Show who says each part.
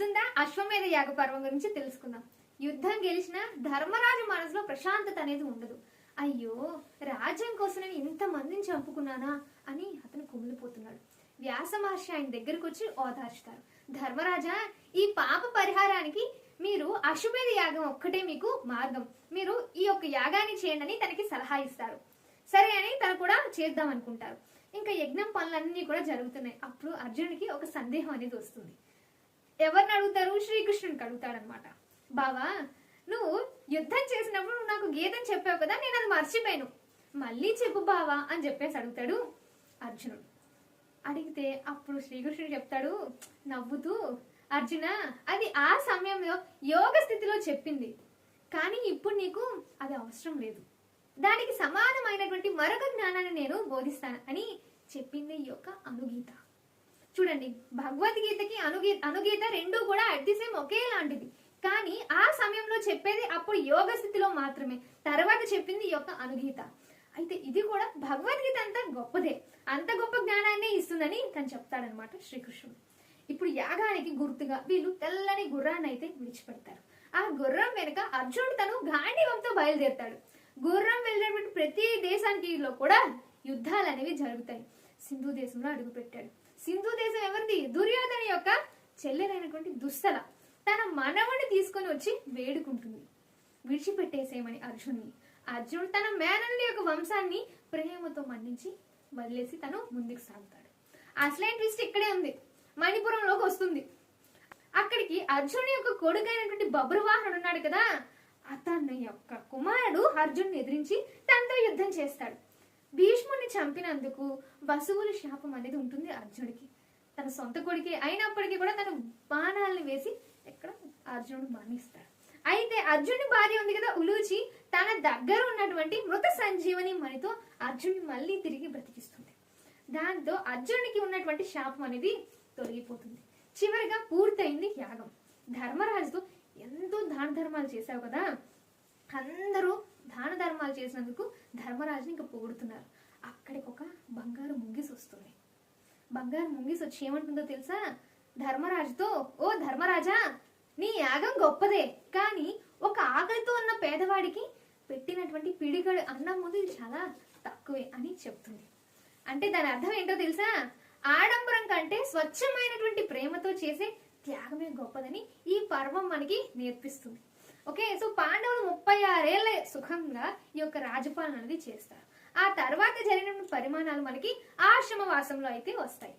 Speaker 1: గుర్తుందా? అశ్వమేధ యాగ పర్వం గురించి తెలుసుకుందాం. యుద్ధం గెలిచిన ధర్మరాజు మనసులో ప్రశాంతత అనేది ఉండదు. అయ్యో రాజ్యం కోసం నేను ఇంత మందిని చంపుకున్నానా అని అతను కుమిలిపోతున్నాడు. వ్యాస మహర్షి ఆయన దగ్గరకు వచ్చి ఓదార్చుతారు. ధర్మరాజా ఈ పాప పరిహారానికి మీరు అశ్వమేధ యాగం ఒక్కటే మీకు మార్గం. మీరు ఈ యొక్క యాగాన్ని చేయండి అని తనకి సలహా ఇస్తారు. సరే అని తను కూడా చేద్దాం అనుకుంటారు. ఇంకా యజ్ఞం పనులన్నీ కూడా జరుగుతున్నాయి. అప్పుడు అర్జునుడికి ఒక సందేహం అనేది వస్తుంది. ఎవరిని అడుగుతారు? శ్రీకృష్ణునికి అడుగుతాడనమాట బావా నువ్వు యుద్ధం చేసినప్పుడు నువ్వు నాకు గీతం చెప్పావు కదా నేను అది మర్చిపోయాను. మళ్ళీ చెప్పు బావా అని చెప్పేసి అడుగుతాడు అర్జునుడు. అడిగితే అప్పుడు శ్రీకృష్ణుడు చెప్తాడు నవ్వుతూ అర్జున అది ఆ సమయంలో యోగ స్థితిలో చెప్పింది. కానీ ఇప్పుడు నీకు అది అవసరం లేదు. దానికి సమానమైనటువంటి మరొక జ్ఞానాన్ని నేను బోధిస్తాను అని చెప్పింది ఈ యొక్క అనుగీత. చూడండి భగవద్గీతకి అనుగీ అనుగీత రెండూ కూడా అట్ ది సేమ్ ఒకేలాంటిది కానీ ఆ సమయంలో చెప్పేది అప్పుడు యోగ స్థితిలో మాత్రమే. తర్వాత చెప్పింది ఈ యొక్క అనుగీత. అయితే ఇది కూడా భగవద్గీత అంత గొప్పదే. అంత గొప్ప జ్ఞానాన్ని ఇస్తుందని తను చెప్తాడనమాట శ్రీకృష్ణుడు. ఇప్పుడు యాగానికి గుర్తుగా వీళ్ళు తెల్లని గుర్రాన్ని అయితే విడిచిపెడతారు. ఆ గుర్రం వెనుక అర్జునుడు తను గాంధీవంతో బయలుదేరుతాడు. గుర్రం వెళ్ళినటువంటి ప్రతి దేశానికి కూడా యుద్ధాలు అనేవి జరుగుతాయి. సింధు దేశంలో అడుగు పెట్టాడు సింధు దేశం ఎవరిది? దుర్యోధన యొక్క చెల్లెలైనటువంటి దుస్తల. తన మనవుని తీసుకొని వచ్చి వేడుకుంటుంది. విడిచిపెట్టేసేయమని అర్జున్ని. అర్జునుడు తన మేనల్ని యొక్క వంశాన్ని ప్రేమతో మన్నించి వదిలేసి తను ముందుకు సాగుతాడు. అసలైన ట్విస్ట్ ఇక్కడే ఉంది. మణిపురంలోకి వస్తుంది. అక్కడికి అర్జునుడి యొక్క కొడుకైనటువంటి బబ్రువాహనుడు ఉన్నాడు కదా. అతని యొక్క కుమారుడు అర్జున్ని ఎదిరించి తనతో యుద్ధం చేస్తాడు. భీష్ముడిని చంపినందుకు వసువుల శాపం అనేది ఉంటుంది అర్జునుడికి. తన సొంత కొడుకే అయినప్పటికీ కూడా తన బాణాలను వేసి ఎక్కడ అర్జునుడు మరణిస్తాడు. అయితే అర్జునుడి భార్య ఉంది కదా ఉలూచి తన దగ్గర ఉన్నటువంటి మృత సంజీవని మణితో అర్జునుడిని మళ్ళీ తిరిగి బ్రతికిస్తుంది. దాంతో అర్జునుడికి ఉన్నటువంటి శాపం అనేది తొలగిపోతుంది. చివరిగా పూర్తయింది యాగం. ధర్మరాజుతో ఎంతో దాన ధర్మాలు చేశావు కదా అందరూ దాన ధర్మాలు చేసినందుకు ధర్మరాజుని ఇంకా పొగుడుతున్నారు. అక్కడికి ఒక బంగారు ముంగిసి వస్తుంది. బంగారు ముంగిసి వచ్చి ఏమంటుందో తెలుసా? ధర్మరాజుతో ఓ ధర్మరాజా నీ యాగం గొప్పదే కానీ ఒక ఆకలితో ఉన్న పేదవాడికి పెట్టినటువంటి పిడిగడు అన్నం ముందు ఇది చాలా తక్కువే అని చెప్తుంది. అంటే దాని అర్థం ఏంటో తెలుసా? ఆడంబరం కంటే స్వచ్ఛమైనటువంటి ప్రేమతో చేసే త్యాగమే గొప్పదని ఈ పర్వం మనకి నేర్పిస్తుంది. ఓకే సో పాండవులు ముప్పై ఆరేళ్ళ సుఖంగా ఈ యొక్క రాజపాలన అనేది చేస్తారు. ఆ తర్వాత జరిగిన పరిమాణాలు మనకి ఆశ్రమ వాసంలో అయితే వస్తాయి.